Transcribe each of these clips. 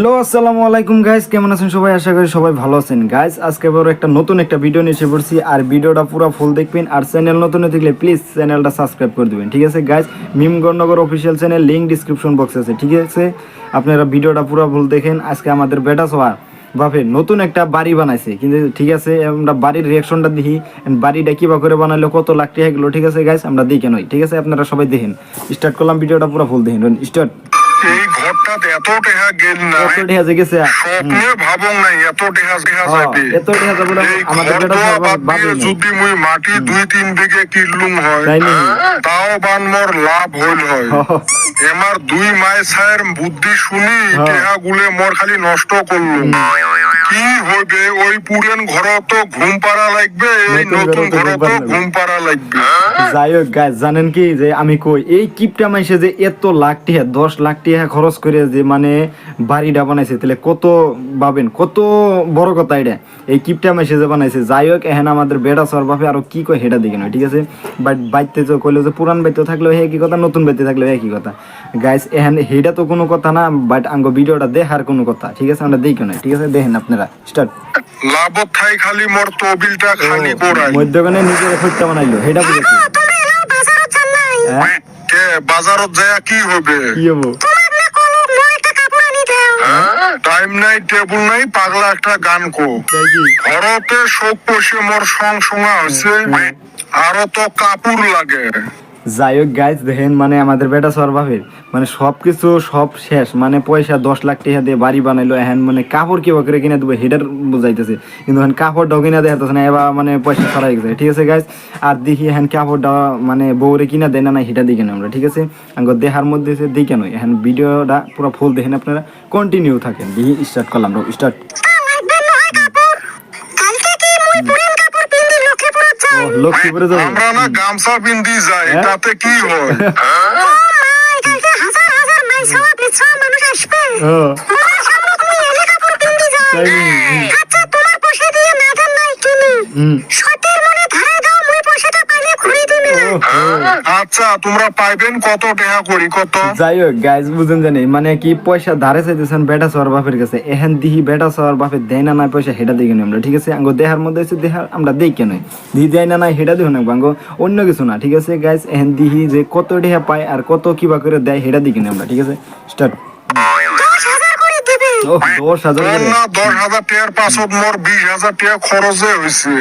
Hello আসসালামু আলাইকুম guys কেমন আছেন সবাই? আশা করি সবাই ভালো আছেন। গাইস আজকে বড় একটা নতুন একটা ভিডিও নিয়ে এসে পড়ছি। আর ভিডিওটা পুরো ফুল দেখবেন। আর চ্যানেল নতুন থাকলে প্লিজ চ্যানেলটা সাবস্ক্রাইব করে দিবেন, ঠিক আছে গাইস মিমগড়নগর অফিসিয়াল চ্যানেল লিঙ্ক ডিসক্রিপশন বক্সে আছে, ঠিক আছে? আপনারা ভিডিওটা পুরো ফুল দেখেন। আজকে আমাদের বেটা সবার বাপে নতুন একটা বাড়ি বানাইছে, কিন্তু ঠিক আছে, আমরা বাড়ির রিয়াকশনটা দেখি। বাড়িটা কিবা করে বানাইলো, কত লাখ টাকা গেলো ঠিক আছে গাইস আমরা দেখে নই, ঠিক আছে? আপনারা সবাই দেখেন। স্টার্ট করলাম, ভিডিওটা পুরো ফুল দেখেন। স্টার্ট এই ঘরটাতে এত টেহা গেল না যে গেছে স্বপ্নে ভাবং নাই এত টেহা টেহা হ্যাঁ, যাবে এত টেহা যাবে আমাদের নাই। যদি মুই মাটি দুই তিন দিকে কিনলুম হয় তাও বান মোর লাভ হইল হয়। হ্যাঁ। এমার দুই মায় সায়ের বুদ্ধি শুনি হ্যাঁ। টেহা গুলে মোর খালি নষ্ট করলুম। কি হইবে ওই পুরেন ঘর তো ঘুম পাড়া লাগবে এই নতুন ঘর তো ঘুম পাড়া লাগবে। যাই হোক গাছ জানেন কি যে আমি কই এই কিপটা মাইসে যে এত লাখ টিহা দশ লাখ টিহা খরচ করে যে মানে বাড়িটা বানাইছে তাহলে কত ভাবেন কত বড় কথা এটা? এই কিপটা মাইসে যে বানাইছে যাই হোক এখানে আমাদের বেড়া সর বাপে আরও কি কয় হেটা দিকে নয় ঠিক আছে? বাট বাইতে তো কইলো যে পুরান বাইতে থাকলেও হে কি কথা নতুন বাইতে থাকলেও একই কথা। গাইস এখানে হেটা তো কোনো কথা না বাট আঙ্গ ভিডিওটা দেখার কোনো কথা ঠিক আছে? আমরা দেখি না ঠিক আছে? দেখেন আপনারা স্টার্ট। লাভত থাই খালি মোর তবিলটা খালি করাই মধ্যখানে নিজের বানাইলো বুঝেছি। হ্যাঁ? কে? বাজারত যায় কি হবে? কি হব? টাইম নাই টেবুল নাই পাগলা একটা গান কো? ঘরতে শোক পয়সে মোর সং সঙ্গা হয়েছে আরও তো কাপড় লাগে। যাই হোক গাইজ দেখেন মানে আমাদের বেটা সরবাফের মানে সব কিছু সব শেষ মানে পয়সা দশ লাখ টাকা দিয়ে বাড়ি বানাইলো, এখন মানে কাপড় কিবা করে কিনে দেবো হেটার বুঝাইতেছে। কিন্তু এখন কাপড় কাপড়টাও কিনা দেখাতেছে না এবার মানে পয়সা ছড়াই গেছে। ঠিক আছে গাইজ আর দেখি এখন কাপড়টা মানে বউরে কিনা দেয় না না হেটা দিকে আমরা, ঠিক আছে? দেহার মধ্যে দিকে নয় এখন ভিডিওটা পুরো ফুল দেখেন আপনারা কন্টিনিউ থাকেন। দেখি স্টার্ট করলাম স্টার্ট লক্ষ্মীপুরে যাব? আমরা না গামছা পিন্দি যাই হ্যাঁ? তাতে কি হয়? হ্যাঁ? ও, ও। আচ্ছা তোমরা পাইবেন কত টাকা করি কত? যাই হোক গাইজ বুঝেন জানি মানে কি পয়সা ধারে চাইতেছেন বেটা সবার বাপের কাছে এহেন দিহি বেটা সবার বাপের দেয় না নাই পয়সা হেটা দেখে আমরা ঠিক আছে? আঙ্গো দেহার মধ্যে আছে দেহা আমরা দেই কেন? দিহি দেয় না নাই হেটা দেখুন আঙ্গো অন্য কিছু না ঠিক আছে গাইজ এহেন দিহি যে কত দেহা পায় আর কত কিবা করে দেয় হেটা দেখে আমরা ঠিক আছে? স্টার্ট দশ হাজার না টাকার পাছত মোর বিশ হাজার টাকা খরচে হয়েছে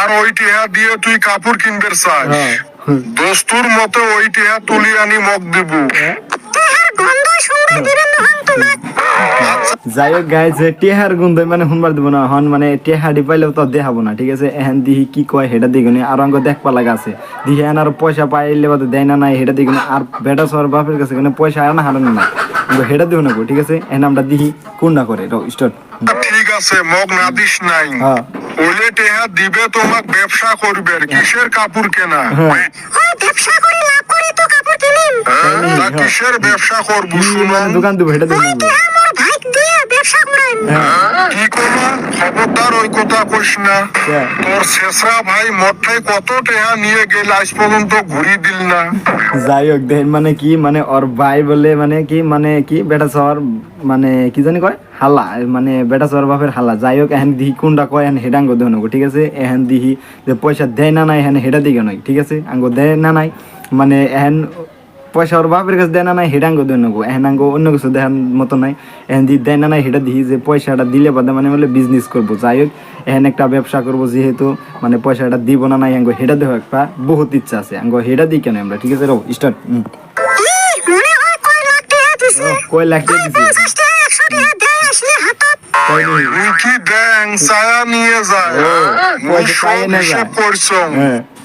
আর ওই টাকা দিয়ে তুই কাপড় কিনবে চাস হ্যাঁ। দোস্তুর মতো ওই টাকা তুলি আনি মগ দিব। যাই হোক গাই যে টেহার গুন্ধ মানে শুনবার দিব না। হন মানে টেহাডি পাইলেও তো দেখাবো না ঠিক আছে? এহেন দিহি কি কয় হেটা দিগুনি আর অঙ্গ দেখবা লাগা আছে। দিহি এন আর পয়সা পাইলে বাদে দেয় না নাই হেটা দিগুনি আর বেটা সর বাপের কাছে কোনো পয়সা আর না হারানো না। কিন্তু হেটা দিব না ঠিক আছে? এহেন আমরা দিহি কোন না করে স্টার্ট ঠিক আছে মগ না দিস নাই। হ্যাঁ। ওলে টেহা দিবে তোমাক ব্যবসা করবে। কিসের কাপড় কেনা? হ্যাঁ। হ্যাঁ? তা কিসের ব্যবসা করব শুনো দোকান দিব এটা দিব। যাই হোক দেখেন মানে কি মানে ওর ভাই বলে মানে কি মানে কি, বেটা সর মানে কি জানি কয়? হালা মানে বেটা সর বাপের হালা। যাই হোক, এহেন দিহি কোনটা কয়, এহেন হেডা আঙ্গ দেহ ঠিক আছে? এহেন দিহি যে পয়সা দেয় না নাই, এহেন হেডা দিকে নয় ঠিক আছে? আঙ্গ দেয় না নাই মানে এহেন পয়সা ওর বাপের কাছে দেয় না নাই হেডা আঙ্গ দেয় নেব এহেন অন্য কিছু দেখার মতো নাই। এহেন দি দেয় না নাই হেডা দিহি যে পয়সাটা দিলে বাদে মানে বলে বিজনেস করব। যাই হোক এহেন একটা ব্যবসা করব যেহেতু মানে পয়সাটা দিব না নাই আঙ্গ হেডা দেহ একটা বহুত ইচ্ছা আছে। আঙ্গ হেডা দিই কেন আমরা? ঠিক আছে রো স্টার্ট কয় লাখ টাকা নিয়ে যায়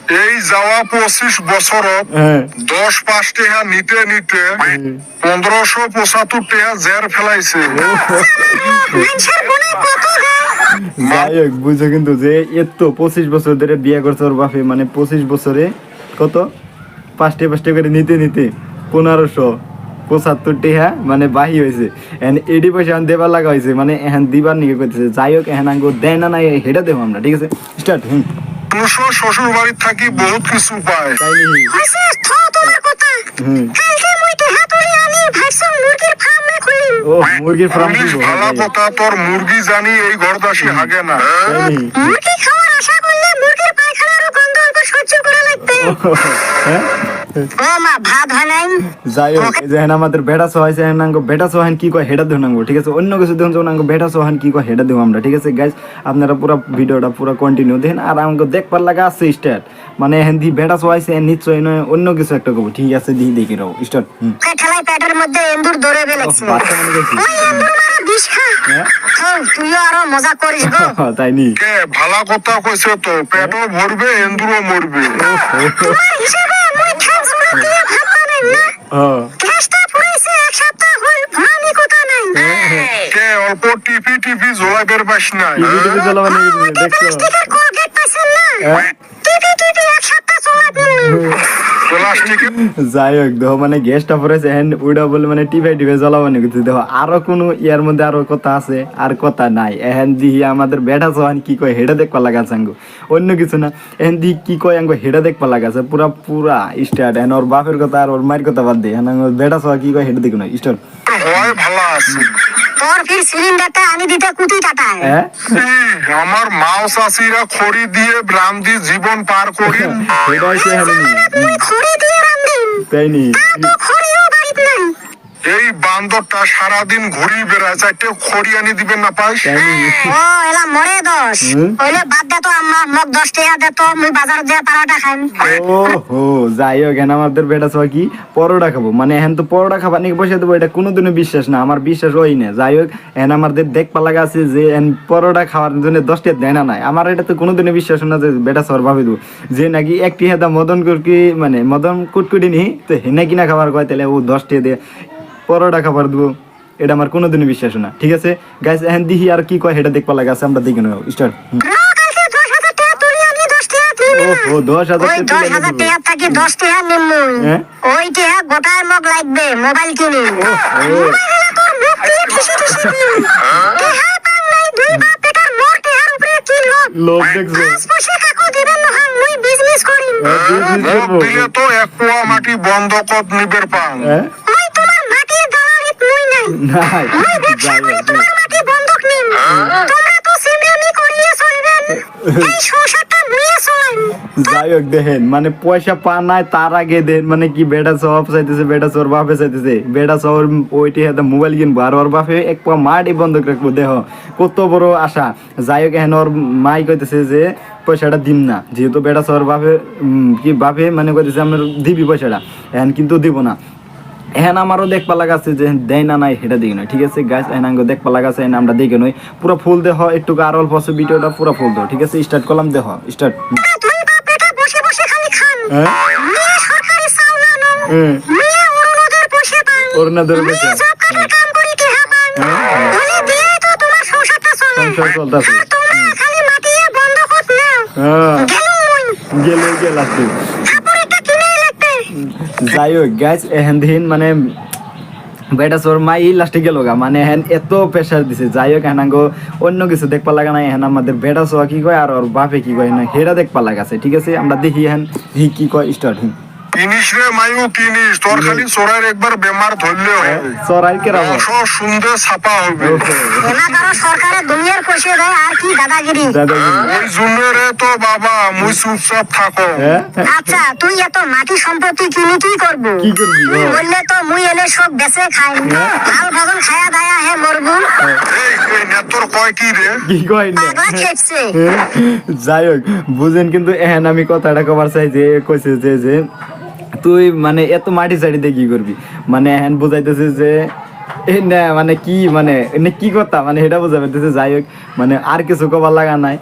না। এই যাওয়া পঁচিশ বছরত হ্যাঁ। দশ পাঁচ টেহা নিতে নিতে পনেরোশো পঁচাত্তর টেহা জের ফেলাইছে। যাই হোক বুঝো কিন্তু যে এত পঁচিশ বছর ধরে বিয়ে করছে ওর বাপে মানে পঁচিশ বছরে কত? পাঁচটে পাঁচটে করে নিতে নিতে পনেরোশো পঁচাত্তর টেহা মানে বাহি হয়েছে এন এডি পয়সা এখন দেবার লাগা হয়েছে মানে এখান দিবার নিকে করতেছে যাই হোক এখান আঙ্গ দেয় না নাই হেটা দেবো আমরা ঠিক আছে? স্টার্ট হুম। দুশো শ্বশুর বাড়ির থাকি বহুত কিছু পায়। মুরগির ফার্ম ভালা কথা তোর মুরগি জানি এই ঘরদাসি হাগে না। মুরগি খাওয়ার আশা করলে মুরগির অল্প সহ্য করা লাগবে। হ্যাঁ? ও মা ভাত হয় নাই যাই হোক এই যে হেন আমাদের বেটা সোহাইছে বেটা সোহান কি কয় হেডা ঠিক আছে? অন্য কিছু দেখুন যখন বেটা সোহান কি কয় হেডা দেবো আমরা ঠিক আছে? গাইজ আপনারা পুরো ভিডিওটা পুরো কন্টিনিউ দেখেন আর আমাকে দেখবার লাগা আছে স্টার্ট মানে হেন দি বেটা সোহাইছে নিশ্চয় নয় অন্য কিছু একটা করব ঠিক আছে? দি দেখি রাও স্টার্ট পেটের মধ্যে এন্দুর হ্যাঁ? আরও মজা করিস গো তাই নি? কে ভালা কথা কইছে তো পেটও ভরবে এন্দুরও মরবে। তোমার হিসাবে মুই থ্যাঙ্কস দিয়ে ভাত বানাই না। হ্যাঁ। গ্যাসটা পুরাইছে এক সপ্তাহ হল ভানি কথা নাই? কে? অল্প টিপি টিপি জোলাই বের পাস? দেখছ? কোলগেট না? হ্যাঁ? টিপি টিপি এক সপ্তাহ চলাবেন প্লাস্টিকের যাই হোক দেখো মানে গ্যাসটা পড়েছে হ্যান্ড উইডা বলে মানে টিভে টিভে জ্বলাবো না কিন্তু দেখো আরও কোনো ইয়ার মধ্যে আরও কথা আছে? আর কথা নাই। এহেন দিহি আমাদের বেটা সোহান কি কয়? হেডা দেখবা লাগাছে আঙ্গো। অন্য কিছু না। এহেন দিহি কি কয় আঙ্গো? হেডা দেখবা লাগাছে পুরা পুরা স্টার্ট এন ওর বাপের কথা আর ওর মায়ের কথা বাদ দিয়ে হ্যাঁ বেটা সোহা কি কয়? হেডা দেখো না স্টার্ট হয় ভালো আছে। তোর ফির সিলিন্ডারটা আনি দিতে কুতি কাটায় হ্যাঁ? ই, আমার মাও চাষিরা খড়ি দিয়ে রামদি জীবন পার করি হ্যাঁ তুই খড়ি দিয়ে রান্ধেন তাই নি? এই বান্দরটা সারাদিন ঘুরি বেড়ায় চারটে খড়ি আনি দিবেন না তাই ও এলা মরে দোষ? ওইলে বাদ দে তো আম্মা দশ টাকা দে তো মুই বাজার দিয়ে পারাটা খাইম। ও হো যাই হোক এখানে আমাদের বেটা সবাই কি? পরোটা খাব। মানে এখন তো পরোটা খাবার নাকি বসে দেবো এটা কোনোদিনও বিশ্বাস না আমার বিশ্বাস ওই না। যাই হোক এখন আমাদের দেখপা লাগা আছে যে এখন পরোটা খাওয়ার জন্য দশটা দেয় না নাই। আমার এটা তো কোনোদিনও বিশ্বাস না যে বেটা সর ভাবে দেবো। যে নাকি একটি হেদা মদন কুটকি মানে মদন কুটকুটি নি তো হেনা কিনা খাবার কয় তাহলে ও দশটা দিয়ে পরোটা খাবার দেবো। এটা আমার কোনোদিনও বিশ্বাস না। ঠিক আছে? গাইস এখন দিহি আর কি কয় সেটা দেখপা লাগা আছে আমরা দেখে নেব। স্টার্ট ও দশ হাজার টাকা থাকি দশ টাকা হ্যাঁ? ওই টাকা গোটায় মগ লাগবে মোবাইল কিনি লোক দেখছ বিজনেস হ্যাঁ, তো এক পোয়া মাটি বন্ধ কত নিবের পান। নাই। নাই। যাই হোক, বন্ধক নিম তোমরা তো সিমরামি করিয়ে চলবেন। এই সংসারটা মুইয়ে চলাইম যাই হোক দেখেন মানে পয়সা পা নাই তার আগে দেন মানে কি বেটা সব চাইতেছে বেটা সর বাপে চাইতেছে। বেটা সর ওইটি হাতে মোবাইল কিনবো আর ওর বাপে এক পা মাটি বন্ধ রাখব দেহ কত বড় আশা। যাই হোক এখন ওর মাই কইতেছে যে পয়সাটা দিম না। যেহেতু বেটা সর বাপে কি বাপে মানে কইতেছে আমার দিবি পয়সাটা। এখন কিন্তু দিব না। এখন আমারও দেখপা লাগাছে যে দেয় না নাই সেটা দেখি না ঠিক আছে গাছ এখন আঙ্গ দেখপা লাগাছে এখন আমরা দেখে নই। পুরো ফুল দেহ একটু আর অল্প আছে ভিডিওটা পুরো ফুল দেহ। ঠিক আছে স্টার্ট করলাম দেহ স্টার্ট হ্যাঁ? পান হ্যাঁ। সংসার চলতাছে। হ্যাঁ। গেলুম যাই হোক গাইজ এহেন দিন মানে বেটা সোর মাই লাস্টে গেল গা। মানে হেন এত প্রেশার দিছে। যাই হোক হেন অন্য কিছু দেখপা লাগা নাই। হেন আমাদের বেটা সোয়া কি কয়, আর ওর বাপে কি কয়, না, হেরা দেখপা লাগাছে ঠিক আছে, আমরা দেখি হেন হি কি কয় স্টার্ট কিনিস রে মায়ু কিনিস তোর খালি চোরার একবার বেমার ধরলে হবে। কেরাবো অংশ সুন্দর ছাপা হবে। কারও দুনিয়ার আর কি দাদাগিরি? দাদাগিরি। ওই জন্য রে তো বাবা মুই চুপচাপ থাকো। হ্যাঁ? আচ্ছা তুই এত মাটি সম্পত্তি কিনে কি করব? কি করবি বললে তো মুই এলে সব বেচে খাই। ভগন খায়া দায়া হে মরবু। কয় কি রে? কি কয় না যাই হোক বুঝেন কিন্তু এহেন আমি কথাটা কবার চাই যে কইছে যে যে তুই মানে এত মাটি সাইডে কি করবি? মানে হ্যান বোঝাইতেছে যে না মানে কি মানে এনে কি কথা? মানে এটা বোঝা পাইতেছে, যাই হোক মানে আর কিছু কবার লাগা নাই।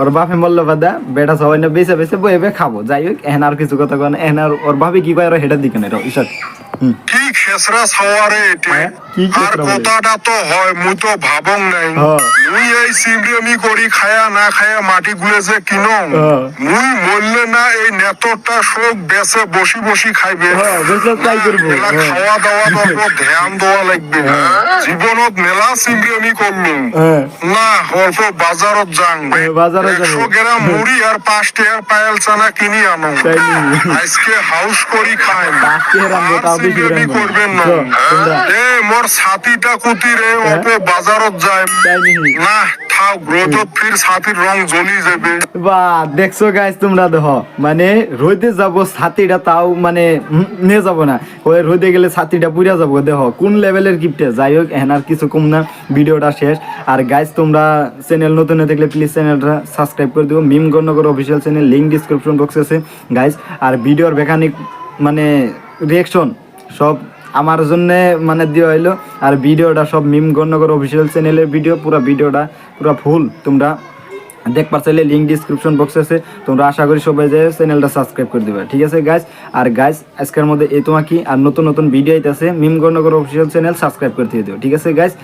ওর বাপে বলল বাদা, বেটা সবাই না বেছে বেছে বয়ে খাব। যাই হোক এহেন আর কিছু কথা কয় এহেন আর ওর বাপে কি কয় আর হেটার দিকে না ঈশ্বর। হুম। কি খেসরা এটে। হ্যাঁ, আর কথাটা তো মুই তো ভাবং নাই। মুই এই সিমরেমি করি খায়া না খায়া মাটি গুলে যে কিনো। মুই মরলে না এই নেতরটা সব বেসে বসি বসি খাইবে। বেশ তাই করব। এলা। খাওয়া দাওয়া তো ধ্যান দেওয়া লাগবে। জীবনত মেলা সিঙ্গেমি করল না অল্প বাজারত যাং। একশো গ্রাম মুড়ি আর পাঁচ টাকার পায়েল চানা কিনি আনো? আজকে হাউস করি খাই করবেন না। এ মোর ছাতিটা কুতি রে অল্প বাজারত যায় না রোদ ফির ছাতির রং জ্বলি যাবে। দেখছ গাইস তোমরা দেখো মানে রোদে যাব ছাতিটা তাও মানে নিয়ে যাব না। ওই রোদে গেলে ছাতিটা পুড়ে যাব দেখো কোন লেভেলের গিফটে যাই হোক এখন আর কিছু কম না ভিডিওটা শেষ। আর গাইস তোমরা চ্যানেল নতুন হয়ে থাকলে প্লিজ চ্যানেলটা সাবস্ক্রাইব করে দিও। মিম গণনগর অফিসিয়াল চ্যানেল লিঙ্ক ডিসক্রিপশন বক্সে আছে। গাইস আর ভিডিওর মেকানিক মানে রিয়েকশন সব আমার জন্য মানে দেওয়া হইল। আর ভিডিওটা সব মিম গণ্যগর অফিসিয়াল চ্যানেলের ভিডিও পুরো ভিডিওটা, পুরো ফুল তোমরা দেখবার চাইলে লিঙ্ক ডিসক্রিপশন বক্সে আছে। তোমরা আশা করি সবাই যে চ্যানেলটা সাবস্ক্রাইব করে দেবে। ঠিক আছে গাইস আর গাইস আজকের মধ্যে এই তোমাকে আর নতুন নতুন ভিডিও আইতেছে। মিম গণ্যগর অফিসিয়াল চ্যানেল সাবস্ক্রাইব করে দিয়ে দিও। ঠিক আছে গাইস